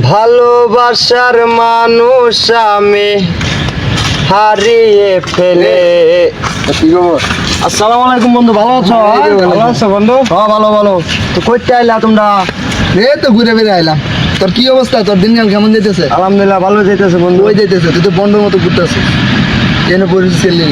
ভালোবাসার মানুষ আমি হারিয়ে ফেলে। আসসালামু আলাইকুম বন্ধু ভালো আছো? ভালো আছো বন্ধু? হ্যাঁ ভালো ভালো। তো কইতে আইলা তোমরা? এই তো ঘুরে ফিরে আইলাম। তোর কি অবস্থা? তোর দিনকাল কেমন যেতেছে আলহামদুলিল্লাহ ভালো যাইতেছে বন্ধু। ওই যেতেছে তুই তো বন্ধুর মতো ঘুরতেছিস। কেন ছেলে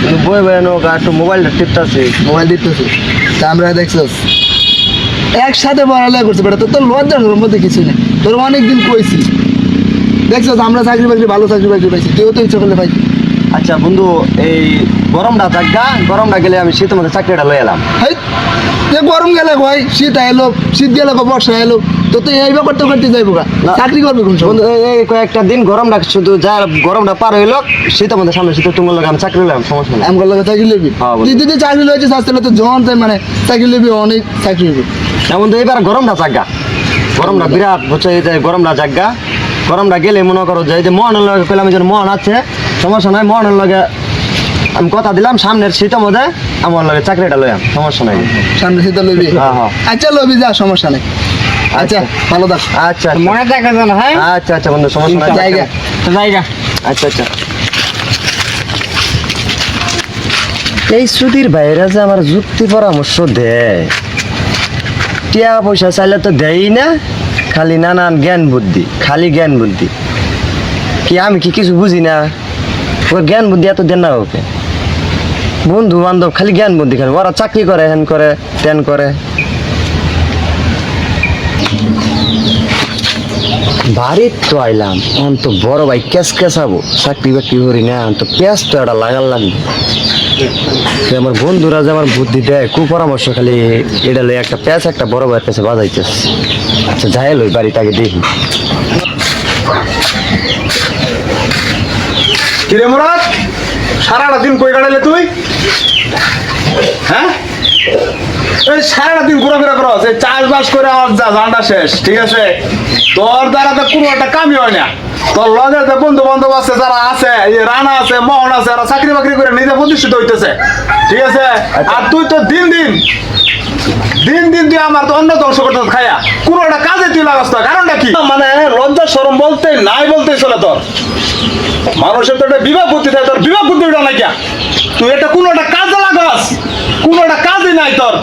কিন্তু বই বই নো একটু মোবাইলটা টিপতাছি। মোবাইল দিতেছিস তা আমরা দেখছস। একসাথে পড়ালেখা করছে বেটা তোর তো লজ্জা ওর মধ্যে কিছু নেই। তোর অনেকদিন কইছি। দেখছ আমরা চাকরি বাকরি ভালো চাকরি বাকরি পাইছি। তুইও তো ইচ্ছা করলে পাইছি আচ্ছা বন্ধু এই গরমটা থাকা গরমটা গেলে আমি শীতের মধ্যে চাকরিটা লই এলাম। যে গরম গেলে ভাই শীত এলো শীত গেলে বর্ষা এলো তো তুই এই ব্যাপার তো করতে যাইবো চাকরি করবি কোন বন্ধু এই- কয়েকটা দিন গরমটা শুধু যা গরমটা পার হইল শীতের মধ্যে সামনে তুঙ্গল লাগে আমি চাকরি লইলাম সমস্যা নেই। আমগুলো চাকরি লবি হ্যাঁ, তুই যদি চাকরি লইছিস আসলে তো জন তাই মানে চাকরি লবি অনেক চাকরি এমন তো এবার গরমটা জাগা। গরমটা বিরাট বুঝছ এই যে গরমটা জাগা। গরমটা গেলে মনে করো যে এই যে মোহনের লগে কইলাম যে মোহন আছে সমস্যা নাই মোহনের লগে আমি কথা দিলাম সামনের শীতের মধ্যে আমার লগে চাকরিটা লইয়াম সমস্যা নাই। সামনে শীত লইবি? হ্যাঁ, হ্যাঁ। আচ্ছা লবি যা সমস্যা নাই। আচ্ছা ভালো থাক। আচ্ছা মনে দেখা যায় না হ্যাঁ? আচ্ছা আচ্ছা বন্ধু সমস্যা নাই জায়গা। জায়গা। আচ্ছা আচ্ছা। এই সুধীর ভাইরা যে আমার যুক্তি পরামর্শ দেয় টিয়া পয়সা চাইলে তো দেয়ই না, খালি নানান জ্ঞান বুদ্ধি, খালি জ্ঞান বুদ্ধি। কি আমি কি কিছু বুঝি না? ওকে জ্ঞান বুদ্ধি এত দেন না ওকে। বন্ধু বান্ধব খালি জ্ঞান বুদ্ধি খালি ওরা চাকরি করে, হেন করে, তেন করে। বাড়ির তো আইলাম, অন্ত বড় ভাই কেস কেসাবো চাকরি বাকরি করি না, অন্ত পেঁয়াজ তো এটা লাগার লাগবে। আমার বন্ধুরা যে আমার বুদ্ধি দেয় কু পরামর্শ খালি এটা লই একটা প্যাঁচ, একটা বড় ভাইয়ের কাছে বাজাইতেছে। আচ্ছা যাই লই, বাড়িটাকে দেখি। কিরে মুরাদ? সারাটা দিন কই কাটাইলে তুই? হ্যাঁ? সারাটা দিন ঘোরাফেরা করো। চাষবাস করে আমার জানটা শেষ ঠিক আছে? তোর দ্বারা তো কোনো একটা কামই হয় না। তোর লগে যে বন্ধু বান্ধব আছে যারা আছে এই রানা আছে মোহন আছে এরা চাকরি বাকরি করে নিজে প্রতিষ্ঠিত হইতেছে ঠিক আছে? আর তুই তো দিন দিন দিন দিন তুই আমার অন্য ধ্বংস করতে খায়া কোনো একটা কাজে তুই লাগাস না। কারণটা কি? মানে লজ্জা সরম বলতে নাই বলতে চলে তোর। মানুষের তো একটা বিবাহ বুদ্ধি থাকে তোর বিবাহ বুদ্ধি ওটা নাই কিয়া? তুই এটা কোনো একটা কাজে লাগাস কোনো একটা কাজই নাই তোর।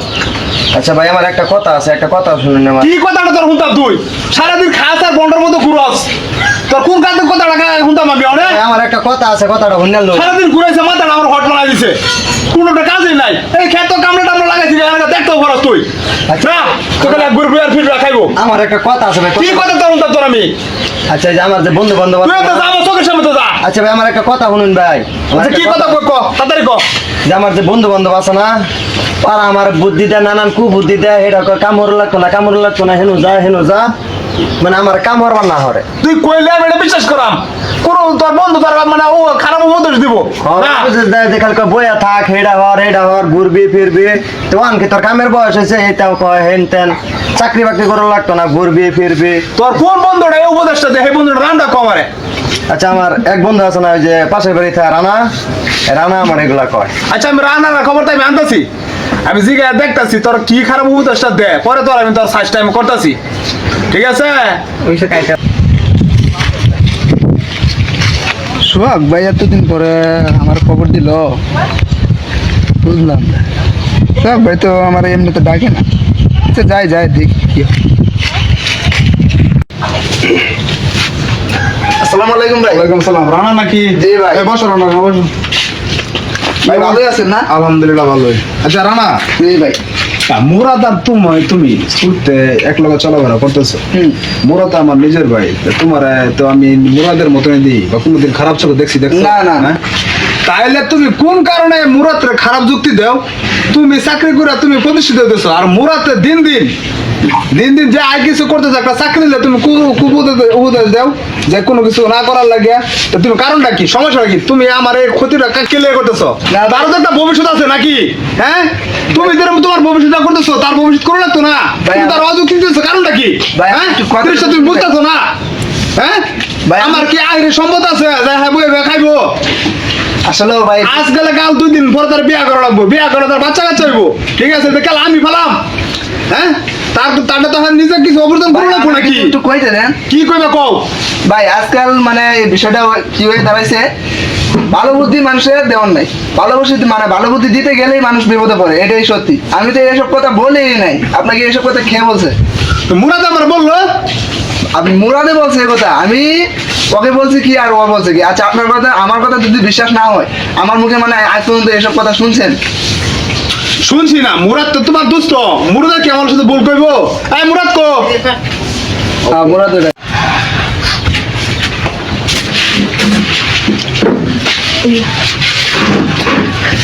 আচ্ছা ভাই, আমার একটা কথা আছে, একটা কথা শুনুন আমার। কি কথাটা তোর হুনতাম তুই? সারাদিন খাস আর বন্ডার মতো ঘুরস। তোর কোন কাজের কথাটা কা- হুন্তাম আমি অনেক আমার একটা কথা আছে কথাটা শুনলেন লোক সারাদিন ঘুরাইছে মাথাটা আমার হট বানাই দিছে। কোনো একটা কাজই নাই। এই খেত কামড়ে টামড়ে লাগাইছি এলাকা দেখতেও খরচ তুই। না তোকে না ঘুরবি আর ফিরবি খাইবো আমার একটা কথা আছে ভাই কি কথা তোর হুন্তাম তোর আমি? আচ্ছা যে আমার যে বন্ধু বান্ধব তুই তো যা আমার চোখের সামনে তো যা। আচ্ছা ভাই আমার একটা কথা শুনুন ভাই। আচ্ছা কি কথা কই ক? তাড়াতাড়ি ক। যে আমার যে বন্ধু বান্ধব আছে না তারা আমার বুদ্ধি দেয় নানান কু বুদ্ধি দেয় এটা কামড় লাগতো না কামড় লাগতো না হেনু যা হেনু যা। মানে আমার কাম হরবার না হরে। তুই কইলে আমি এটা বিশ্বাস করাম। কোন তোর বন্ধু তোর মানে ও খারাপ উপদেশ দিব। না। দেখাল বইয়া থাক হেডা হর হেডা হর ঘুরবি ফিরবি। তো আনকি তোর কামের বয়স হয়েছে? এটাও কয় হেন তেন। চাকরি বাকরি করা লাগতো না ঘুরবি ফিরবি। তোর কোন বন্ধুটা এই উপদেশটা দে এই বন্ধুটা নামটা কমারে আচ্ছা আমার এক বন্ধু আছে না ওই যে পাশের বাড়ি থাকে রানা রানা আমার এগুলা কয়। আচ্ছা আমি খবর তাই আমি আনতাছি। আমি জিগে দেখতাছি তোর কি খারাপ উপদেশটা দে পরে তোর আমি তোর সাইজ টাইম করতাছি। ঠিক আছে? সোহাগ ভাই এতদিন পরে আমার খবর দিল। বুঝলাম। সোহাগ ভাই তো আমার এমনিতে ডাকে না। আচ্ছা যাই যাই দেখি কি আসসালামু আলাইকুম ভাই। ওয়ালাইকুম সালাম রানা নাকি? জি ভাই। বসো রানা বসো। ভাই ভালোই আছেন না? আলহামদুলিল্লাহ ভালোই। আচ্ছা রানা। জি ভাই। মুরাদ আর তুমি তুমি ছুটতে এক লগে চলাফেরা করতেছো। মুরাদ আমার নিজের ভাই তোমার তো আমি মুরাদের মতনই দিই বা কোনোদিন খারাপ চোখে দেখছি দেখছি? না, না, না। তাইলে তুমি কোন কারণে মুরাদরে খারাপ যুক্তি দেও? তুমি চাকরি করে তুমি প্রতিষ্ঠিত হইতেছো আর মুরাতে দিন দিন দিন দিন যে আয় কিছু করতে একটা চাকরি নিলে তুমি উপদেশ- দাও যে কোনো কিছু না করার লাগিয়া। তো তুমি কারণটা কি? সমস্যা কি? তুমি আমার এই ক্ষতিটা কেলে করতেছো? তারও তো একটা ভবিষ্যৎ আছে নাকি? হ্যাঁ? তুমি যেরকম তোমার ভবিষ্যৎটা করতেছো তার ভবিষ্যৎ করে লাগতো না। তুমি তার অযুক্তি দিতেছো কারণটা কি? হ্যাঁ? তুমি বুঝতেছো না? হ্যাঁ? ভাই, আমার কি আইরে সম্মত আছে? হ্যাঁ বই খাইবো। আসলে ভাই আজ গেলে কাল দুই দিন পরে তার বিয়া করা লাগবো। বিয়া করে তার বাচ্চা কাচ্চা হইবো। ঠিক আছে? কাল আমি ফেলাম। হ্যাঁ? তার তারটা তো এখন নিজে কিছু অবদান করো না নাকি? একটু কইতে দেন। কি কইবে কও? ভাই আজকাল মানে এই বিষয়টা কি হয়ে দাঁড়াইছে? ভালো বুদ্ধি মানুষের দেওয়ার নাই। ভালো বুদ্ধি মানে ভালো বুদ্ধি দিতে গেলেই মানুষ বিপদে পড়ে এটাই সত্যি। আমি তো এসব কথা বলেই নাই। আপনাকে এসব কথা খেয়ে বলছে? তো মুরাদ আমার বলল। আপনি মুরাদে বলছে কথা। আমি ওকে বলছি কি আর ও বলছে কি? আচ্ছা আপনার কথা আমার কথা যদি বিশ্বাস না হয় আমার মুখে মানে আজ পর্যন্ত এসব কথা শুনছেন? শুনছি না মুরাদ তো তোমার দুষ্ট। মুরাদ কি আমার সাথে ভুল কইবো এই মুরাদ কো? মুরাদ ওটা।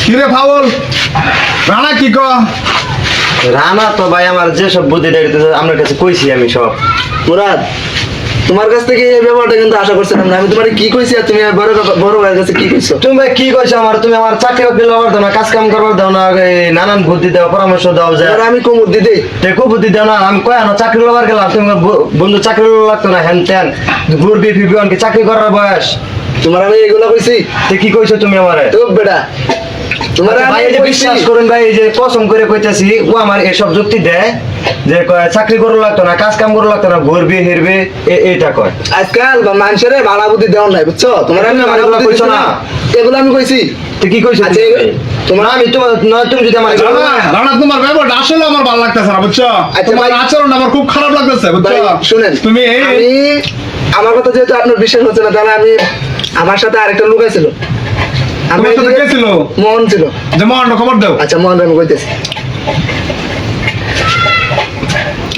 কি রে ফাউল? রানা কি ক? রানা তো ভাই আমার যে সব বুদ্ধি আপনার কাছে কইছি আমি সব। মুরাদ তোমার কাছ থেকে এই ব্যাপারটা কিন্তু আশা করছিলাম না। আমি তোমার কি কইছি আর তুমি বড় বড় ভাইয়ের কাছে কি কইছো? তুমি ভাই কি কইছো আমার? তুমি আমার চাকরি বাকরি লবার দাও না কাজ কাম করবার দাও না নানান বুদ্ধি দাও পরামর্শ দাও যে। এবার আমি কোমর দিদি দেখো বুদ্ধি দাও না আমি কয় না চাকরি লবার গেলাম তুমি বন্ধু চাকরি লাগতো না হ্যান ত্যান ঘুরবি ফিরবি অনকে চাকরি করার বয়স। তোমার আমি এগুলো কইছি। তো কি কইছো তুমি আমারে? তো বেটা। বিশ্বাস করুন ভাই এই যে কসম করে কইতাছি ও আমার এসব যুক্তি দেয় যে কয় চাকরি করা লাগতো না কাজ কাম করা লাগতো না ঘুরবি হিরবি এইটা কয়। আজকাল মানুষের ভালো বুদ্ধি দেওয়ার নাই বুঝছ? তোমার আমি বুদ্ধি কইছো না। এগুলো আমি কইছি। তো কি কইছো? আচ্ছা? তোমার- আমি তোমার নয় তুমি যদি আমার রানা তোমার ব্যাপারটা আসলে আমার ভালো লাগতেছে না বুঝছ? আচ্ছা, তোমার ভাই- আচরণ আমার খুব খারাপ লাগতেছে বুঝছ? শুনেন। তুমি আমার কথা যেহেতু আপনার বিশ্বাস হচ্ছে না তাহলে আমি আমার সাথে আরেকটা লোক ছিল আমি সাথে কে ছিল? মোহন ছিল। যে মহান খবর দাও। আচ্ছা মোহন আমি কইতেছি।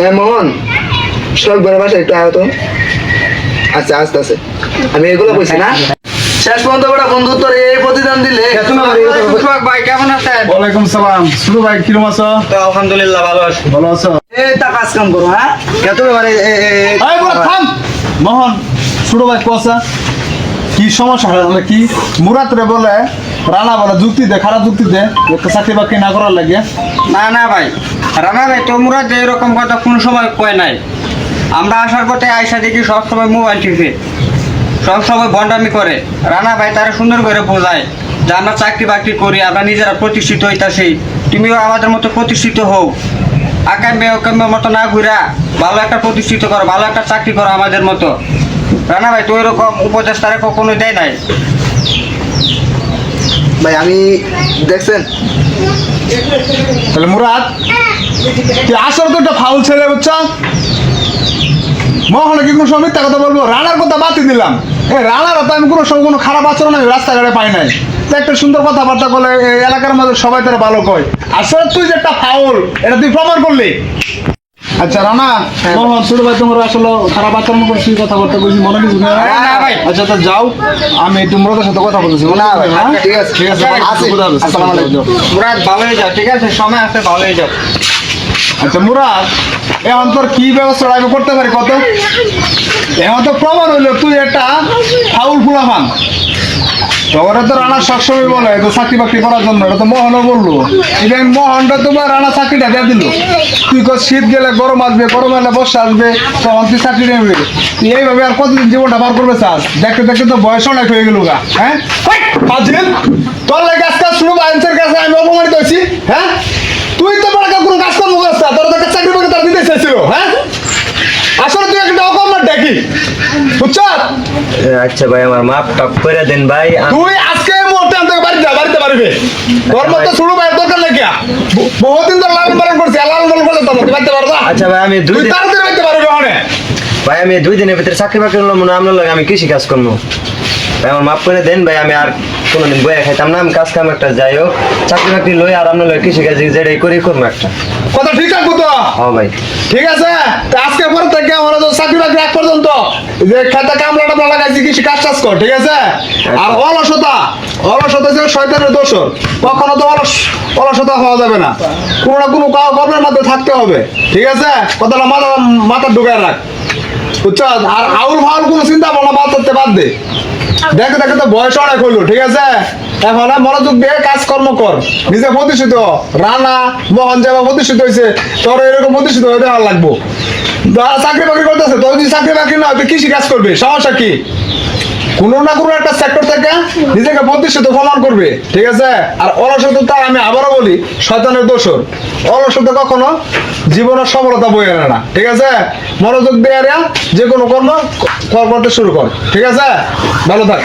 হ্যাঁ মোহন সব ঘরে বাসা একটু আয়ত আচ্ছা আস্তে আস্তে। আমি এগুলো কইছি না। শেষ পর্যন্ত বড় বন্ধুত্ব এই প্রতিদান দিলে? ভাই কেমন আছেন? ওয়ালাইকুম সালাম। শুরু ভাই কিরম আছো? তো আলহামদুলিল্লাহ ভালো আছি। ভালো আছো? এই তা কাজ কাম করো হ্যাঁ? এই বড় থাম! মোহন শুরু ভাই কোসা কি সমস্যা? হলো কি? মুরাদ রে বলে, রানা বলে, যুক্তি দে, খারাপ যুক্তি দে চাকরি বাকরি না করার লাগে। না না ভাই, রানা ভাই তোমরা যে এরকম কথা কোন সময় কয় নাই। আমরা আসার পথে আয়সা দেখি সব সময় মোবাইল টিপে সব সময় বন্ডামি করে। রানা ভাই তারা সুন্দর করে বোঝায় যে আমরা চাকরি বাকরি করি, আমরা নিজেরা প্রতিষ্ঠিত হইতাছি, তুমিও আমাদের মতো প্রতিষ্ঠিত হও। আকাম্যে ওকাম্যে মতো না ঘুরা, ভালো একটা প্রতিষ্ঠিত করো, ভালো একটা চাকরি করো আমাদের মতো। রানা ভাই তো এরকম উপদেশ তারা কখনো দেয় নাই। ভাই আমি দেখছেন? তাহলে মুরাদ তুই আসলে তো একটা ফাউল ছেলে বুঝছ? মোহনে কি কোনো সময় মিথ্যা কথা বলব? রানার কথা বাতি দিলাম। এ রানার তো আমি কোনো সময় কোনো খারাপ আচরণ আমি রাস্তাঘাটে পাই নাই। তো একটা সুন্দর কথাবার্তা বলে এই এলাকার মধ্যে সবাই তারা ভালো কয়। আসলে তুই যে একটা ফাউল এটা তুই প্রমাণ করলি। আচ্ছা রানা মোহন ছোট ভাই তোমার আসলে খারাপ আচরণ করছি কথাবার্তা বলছি মনে কিছু না, ভাই। আচ্ছা তো যাও আমি একটু মুরাদের সাথে কথা বলতেছি না ভাই, হ্যাঁ? ঠিক আছে ঠিক আছে আসসালামু আলাইকুম। মুরাদ ভালো হয়ে যাও ঠিক আছে সময় আছে ভালো হয়ে যাও আচ্ছা মুরাদ এখন তোর কি ব্যবস্থা আমি করতে পারি কত এখন তো প্রমাণ হইল তুই একটা ফাউল ফুলাফান তোরা তো রানা সবসময় বলে তো চাকরি বাকরি করার জন্য, এটা তো মোহনও বলল। ইভেন মোহনটা তোমার রানা চাকরিটা দিয়ে দিল। তুই কর শীত গেলে গরম আসবে, গরম এলে বর্ষা আসবে, তখন তুই চাকরি নেবে। এইভাবে আর কতদিন জীবনটা পার করবে চাস? দেখতে দেখতে তো বয়স অনেক হয়ে গেল গা হ্যাঁ? ফাজিল, তোর লাগে আজকে শুরু আইনসের কাছে আমি অপমানিত হয়েছি হ্যাঁ? তুই তো বড় কোনো কাজ কর্ম তোর তো চাকরি বাকরি তার দিতে চাইছিল হ্যাঁ? আসলে তুই আচ্ছা ভাই আমার মাপ টাপ করে দেন ভাই। তুই আজকে এই মুহূর্তে আমাদের বাড়িতে পারবে। তোর মতো শুরু ভাই দরকার নাকি বহুদিন ধরে লালন পালন করছি লালন পালন করলে তোর মতো বাড়িতে পারবা আচ্ছা ভাই আমি দুই দিন তাড়াতাড়ি বাড়িতে পারবে ওখানে। ভাই আমি দুই দিনের ভিতরে চাকরি বাকরি করলাম না আপনার লাগে আমি কৃষি কাজ করব। ভাই আমার মাফ করে দেন ভাই আমি আর কোনোদিন বয়ে খাইতাম না আমি কাজ কাম একটা যাই হোক চাকরি বাকরি লই আর আপনার লয় কৃষি কাজ যেটাই করি করব একটা। কথা ঠিক আছে তো? হ্যাঁ ভাই। ঠিক আছে? তা আজকে পর থেকে আমরা তো চাকরি বাকরি এক পর্যন্ত যে খেতে কামলা টামলা লাগাইছি কৃষি কাজ টাজ কর ঠিক আছে? আর অলসতা অলসতা যে শয়তানের দোষ কখনো তো অলস অলসতা হওয়া যাবে না। কোনো না কোনো কর্মের মধ্যে থাকতে হবে ঠিক আছে? কথাটা মাথা মাথা ঢুকায় রাখ। বুঝছ? আর আউল ফাউল কোনো চিন্তা ভাবনা বাদ করতে বাদ দে। দেখে, দেখো তো, বয়স অনেক হলো ঠিক আছে? এখন মনোযোগ দিয়ে কাজকর্ম কর। নিজে প্রতিষ্ঠিত। রানা, মোহন যাবা প্রতিষ্ঠিত হয়েছে তোর এরকম প্রতিষ্ঠিত হয়ে ভালো লাগবো। চাকরি বাকরি করতেছে, তোর যদি চাকরি বাকরি না তুই কৃষি কাজ করবি, সমস্যা কি? কোনো না কোনো একটা সেক্টর থেকে, নিজেকে প্রতিষ্ঠিত প্রমাণ করবে, ঠিক আছে? আর অলসতা আমি আবারও বলি, শয়তানের দোষর। অলসতা কখনো জীবনের সফলতা বয়ে আনে না, ঠিক আছে? মনোযোগ দিয়ে যে কোনো কর্ম করতে শুরু কর, ঠিক আছে? ভালো থাক।